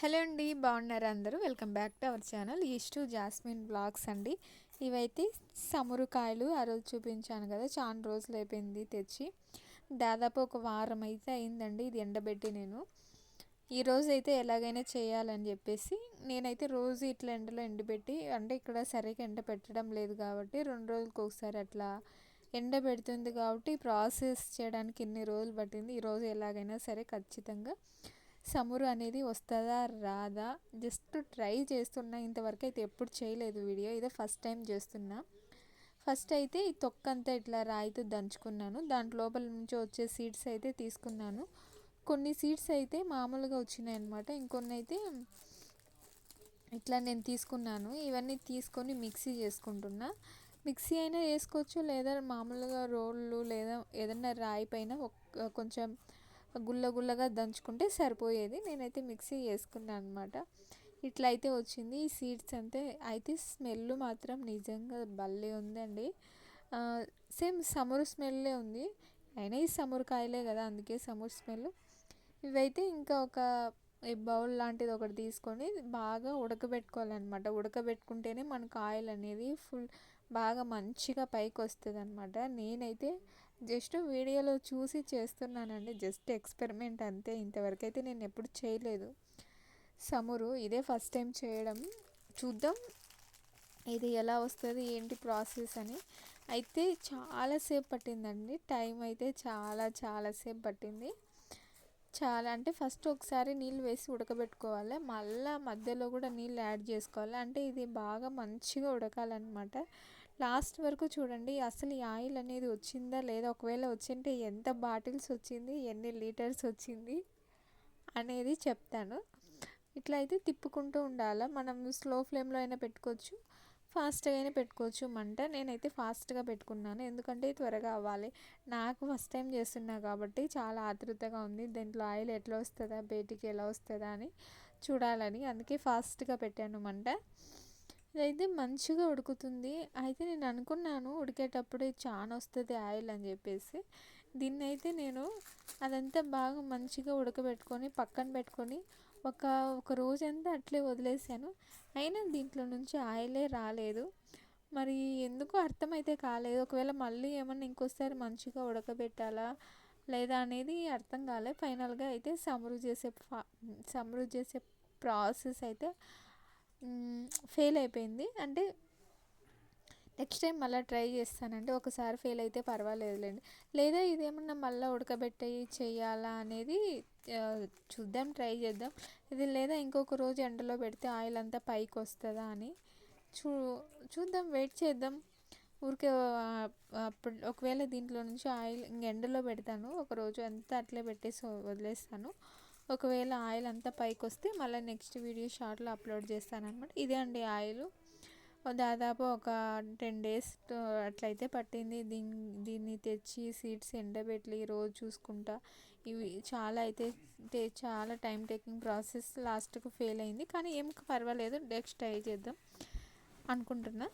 Hello అండి బాగున్నారు అందరూ? Welcome back to our channel is Jasmine blogs అండి. ఇవైతే సమురుకాయలు ఆ రోజు చూపించాను కదా చాలా రోజులు అయిపోయింది తెచ్చి. దాదాపు ఒక వారం అయితే అయిందండి ఇది ఎండబెట్టి నేను. ఈ రోజు అయితే ఎలాగైనా చేయాలని చెప్పేసి నేనైతే రోజు ఇట్లా ఎండలో ఎండబెట్టి అంటే ఇక్కడ సరిగ్గా ఎండ పెట్టడం లేదు కాబట్టి రెండు రోజులకు ఒకసారి అట్లా ఎండ పెడుతుంది కాబట్టి ప్రాసెస్ చేయడానికి ఇన్ని రోజులు పట్టింది. ఈరోజు ఎలాగైనా సరే ఖచ్చితంగా సమురు అనేది వస్తుందా? రాదా? జస్ట్ ట్రై చేస్తున్నా. ఇంతవరకు అయితే ఎప్పుడు చేయలేదు వీడియో. ఇదే ఫస్ట్ టైం చేస్తున్నా. ఫస్ట్ అయితే ఈ తొక్క అంతా ఇట్లా రాయితో దంచుకున్నాను. దాంట్ లోపల నుంచి వచ్చే సీడ్స్ అయితే తీసుకున్నాను. కొన్ని సీడ్స్ అయితే మామూలుగా వచ్చినాయి అనమాట ఇంకొన్ని అయితే ఇట్లా నేను తీసుకున్నాను. ఇవన్నీ తీసుకొని మిక్సీ చేసుకుంటున్నా. మిక్సీ అయినా వేసుకోవచ్చు. లేదా మామూలుగా రోళ్ళు లేదా ఏదన్నా రాయి పైన కొంచెం గుల్ల గుల్లగా దంచుకుంటే సరిపోయేది. నేనైతే మిక్సీ చేసుకున్నాను అనమాట ఇట్లా అయితే వచ్చింది. ఈ సీడ్స్ అంతే. అయితే స్మెల్ మాత్రం నిజంగా భలే ఉందండి. సేమ్ సమురు స్మెల్లే ఉంది. అయినా ఈ సమురు కాయలే కదా అందుకే సమురు స్మెల్ ఇవైతే ఇంకా ఒక బౌల్ లాంటిది ఒకటి తీసుకొని బాగా ఉడకబెట్టుకోవాలన్నమాట. ఉడకబెట్టుకుంటేనే మనకు ఆయిల్ అనేది ఫుల్ బాగా మంచిగా పైకి వస్తుంది అనమాట నేనైతే జస్ట్ వీడియోలో చూసి చేస్తున్నానండి. జస్ట్ ఎక్స్పెరిమెంట్ అంతే. ఇంతవరకు అయితే నేను ఎప్పుడు చేయలేదు. సమురు ఇదే ఫస్ట్ టైం చేయడం. చూద్దాం. ఇది ఎలా వస్తుంది? ఏంటి ప్రాసెస్ అని. అయితే చాలాసేపు పట్టిందండి. టైం అయితే చాలా చాలాసేపు పట్టింది. చాలా అంటే ఫస్ట్ ఒకసారి నీళ్ళు వేసి ఉడకబెట్టుకోవాలి. మళ్ళీ మధ్యలో కూడా నీళ్ళు యాడ్ చేసుకోవాలి. అంటే ఇది బాగా మంచిగా ఉడకాలన్నమాట. లాస్ట్ వరకు చూడండి అసలు ఈ ఆయిల్ అనేది వచ్చిందా లేదా? ఒకవేళ వచ్చింటే ఎంత బాటిల్స్ వచ్చింది ఎన్ని లీటర్స్ వచ్చింది అనేది చెప్తాను. ఇట్లా అయితే తిప్పుకుంటూ ఉండాలి? మనం స్లో ఫ్లేమ్లో అయినా పెట్టుకోవచ్చు ఫాస్ట్గా అయినా పెట్టుకోవచ్చు. మంట నేనైతే ఫాస్ట్గా పెట్టుకున్నాను. ఎందుకంటే త్వరగా అవ్వాలి. నాకు ఫస్ట్ టైం చేస్తున్నా కాబట్టి చాలా ఆతృతగా ఉంది. దీంట్లో ఆయిల్ ఎట్లా వస్తుందా బయటికి ఎలా వస్తుందా అని చూడాలని. అందుకే ఫాస్ట్గా పెట్టాను మంట. ఇదైతే మంచిగా ఉడుకుతుంది. అయితే నేను అనుకున్నాను ఉడికేటప్పుడు చాలా వస్తుంది ఆయిల్ అని చెప్పేసి. దీన్ని అయితే నేను అదంతా బాగా మంచిగా ఉడకబెట్టుకొని పక్కన పెట్టుకొని ఒక ఒక రోజంతా అట్లే వదిలేసాను. అయినా దీంట్లో నుంచి ఆయిలే రాలేదు. మరి ఎందుకు అర్థమైతే కాలేదు. ఒకవేళ మళ్ళీ ఏమన్నా ఇంకోసారి మంచిగా ఉడకబెట్టాలా లేదా అనేది అర్థం కాలే. ఫైనల్గా అయితే సమృద్ధి చేసే సమృద్ధి చేసే ప్రాసెస్ అయితే ఫెయిల్ అయిపోయింది. అంటే నెక్స్ట్ టైం మళ్ళీ ట్రై చేస్తానండి ఒకసారి ఫెయిల్ అయితే పర్వాలేదులేండి. లేదా ఇదేమన్నా మళ్ళీ ఉడకబెట్టి చేయాలా అనేది చూద్దాం ట్రై చేద్దాం. ఇది లేదా ఇంకొక రోజు ఎండలో పెడితే ఆయిల్ అంతా పైకి వస్తుందా అని చూ చూద్దాం వెయిట్ చేద్దాం. ఊరికే అప్పుడు ఒకవేళ దీంట్లో నుంచి ఆయిల్ ఇంక ఎండలో పెడతాను. ఒకరోజు అంతా అట్లే పెట్టేసి వదిలేస్తాను. ఒకవేళ ఆయిల్ అంతా పైకి వస్తే మళ్ళీ నెక్స్ట్ వీడియో షార్ట్లో అప్లోడ్ చేస్తానమాట ఇదే అండి ఆయిల్. దాదాపు ఒక టెన్ డేస్ అట్లయితే పట్టింది. దీన్ని దీన్ని తెచ్చి సీడ్స్ ఎండబెట్టి రోజు చూసుకుంటా. ఇవి చాలా అయితే చాలా టైం టేకింగ్ ప్రాసెస్ లాస్ట్కు ఫెయిల్ అయింది. కానీ ఏం పర్వాలేదు. నెక్స్ట్ ట్రై చేద్దాం అనుకుంటున్నా.